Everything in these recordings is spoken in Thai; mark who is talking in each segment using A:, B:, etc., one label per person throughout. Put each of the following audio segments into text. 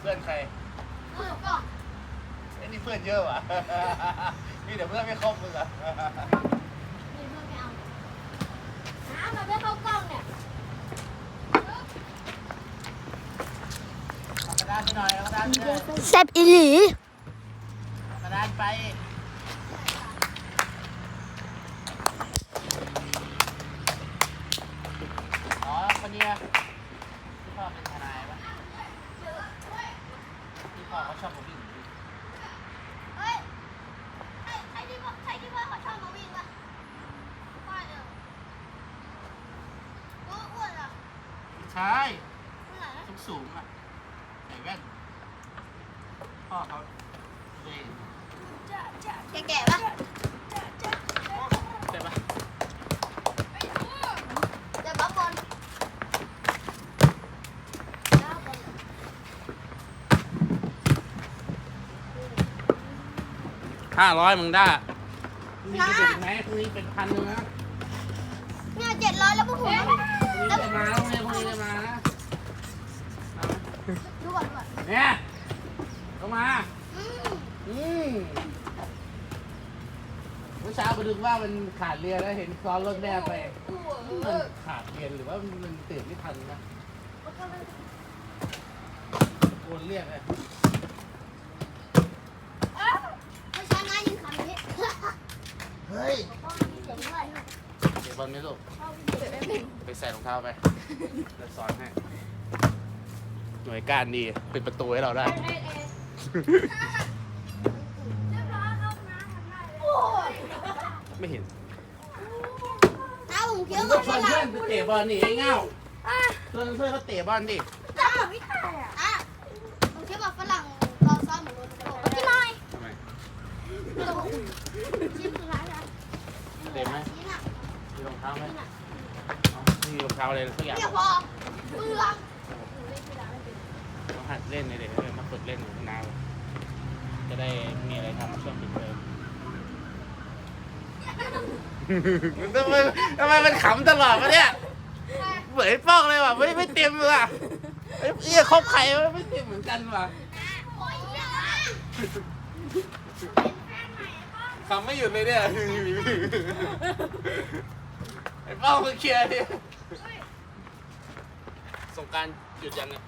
A: เพื่อนใคร
B: เออก็
A: ไอ้นี่เพื่อนเยอะว่ะนี่เดี๋ยวเพื่อนไม่ครบมึงอะ
B: มีเพื่อนไม่เอาน้ำมันไม่เข้ากล้องเนี่ย
A: เอากระดานไปหน่อยเอากระดานไปหน่อย
C: แซ่บอีหลี
A: เอากระดานไปอ๋อคนเนี้ยที่พ่อเป็นทนายปะที่พ่อเขา ชอบมาวิ่ง
B: เฮ้ยใครใช่ที่พ่อใครที่ว่าเขาชอบมาวิ่งปะพ่าเนี่ยตัวอ้วนเหรอ
A: ใช่
B: เมื่อไหร่นะ
A: สูงสูงอะใส่แว่นพ่อเขาเคยเห็น
B: แก่ๆปะ
A: ใช่ปะ
B: เดี๋ยวปั๊บบอลแล้วบอล
A: ห้าร้อยมึงได้พรุ่งนี้จะถึงไหมพรุ่งนี้เป็นพันหนึ่งนะ
B: เนี่ยเจ็ดร้อยแล้วพวกผม
A: พรุ่งนี้จะมาแล้วพรุ่งนี้พรุ่งนี้จะมานะเอาไหม
B: ดูก่อนดูก่อน
A: เนี่ยเข้ามา
B: อืม
A: อืมเมื่อเช้าไปดูว่ามันขาดเรียนแล้วเห็นซ้อนรถแม่ไป มันขาดเรียนหรือว่ามันตื่นไม่ทันนะโอนเรียกเลย
B: ไม่ใช่นะยิงคำนี้
A: เฮ้ย
B: พ่อมีเสียงด้วย
A: เดี๋ยวบอลไม่ลูก
B: พ่อมีเสียงด้วย
A: ไปใส่รองเท้าไปเดี๋ยวสอนให้หน่วยการดีปิดประตูให้เราได้
B: โอ้ย
A: ไม่เห็น
B: น้าผมเคี้ย
A: มึ
B: ว
A: ง
B: กั
A: ก็
B: บ
A: ช
B: ฝ
A: วน
B: รั่
A: เพื่องนไปเตะบอลนี่ไอ้เง่า
B: อะ
A: ชวนเพื่อนเขาเตะบอลดิ
B: จ้าไม่ได้อะอะผมเคี้ยวกับฝรั่งตอนซ้อมเหมือนโดนโดนกินหน่อย
A: ทำไม
B: ชิมคือร้านนะ
A: เต็มไหม
B: นี่น่ะ
A: มีรองเท้าไหม
B: นี่น่ะ
A: เอาไม่มีรองเท้าอะไรสักอย่าง
B: เรียกพอเปลือง
A: ต้องหัดเล่นเลยเด็กมาฝึกเล่นอยู่นานจะได้มีอะไรทำช่วงปิดเทอมทำไมทำไมมันขำตลอดวะเนี่ย เหมือนไอ้ป้องเลยว่ะไม่ไม่เต็มเลยว่ะไอ้เอี้ยคบใครวะไม่เต็มเหมือนกันว่ะ
B: โอ้ยเนี่ยนะ
A: ขำไม่หยุดเลยเนี่ยไอ้ป้องมาเคลียร์ดิสงกรารหยุดยังเนี่ย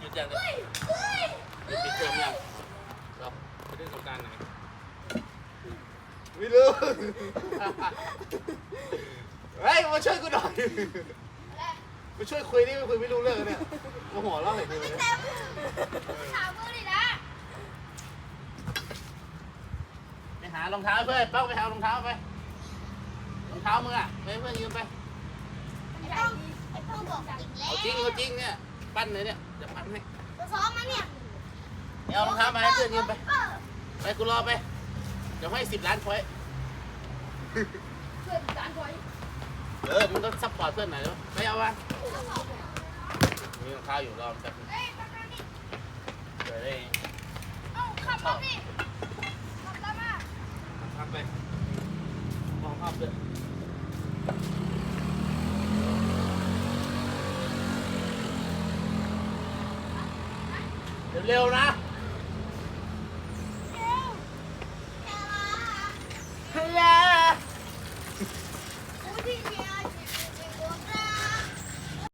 A: หยุดยังเนี่ยหยุดปิดเทอมยังเราไปเล่นสงกรารไหนไม่รู้เฮ้ยมาช่วยกูหน่อยมาช่วยคุยนี่ไม่คุยไม่รู้เรื่องเนี่ยมาหัวเราะใส่กูเลย
B: เต็มถามมือดินะ
A: ไป หารองเท้าเพื่อนป้องไปหารองเท้าไปรองเท้ามึงอะไปให้เพื่อนยืมไป
B: ไอ้ป้องไอ้ป้องบอกอีกแล้ว
A: เอาจริงเอาจริงเนี่ยปั้นเลยเนี่ยจะปั้นให้
B: จะซ้อมไหมเนี่ย
A: เอารองเท้ามาให้เพื่อนยืมไปไปกูรอไปเดี๋ยวให้สิบล้านพอยต์
B: เพื่อนจานไว้
A: เออมึงต้องซัพพอร์ตเพื่อนหน่อยเดี๋ยวไม่เอาวะมีรองเท้าอยู่รอแป๊บนึง
B: เอ้ยมาทางนี้
A: เดี๋ยวได้
B: เอ้าขับรถดิขับตามมา
A: ทำ ไปมองภาพด้วยเร็วๆนะ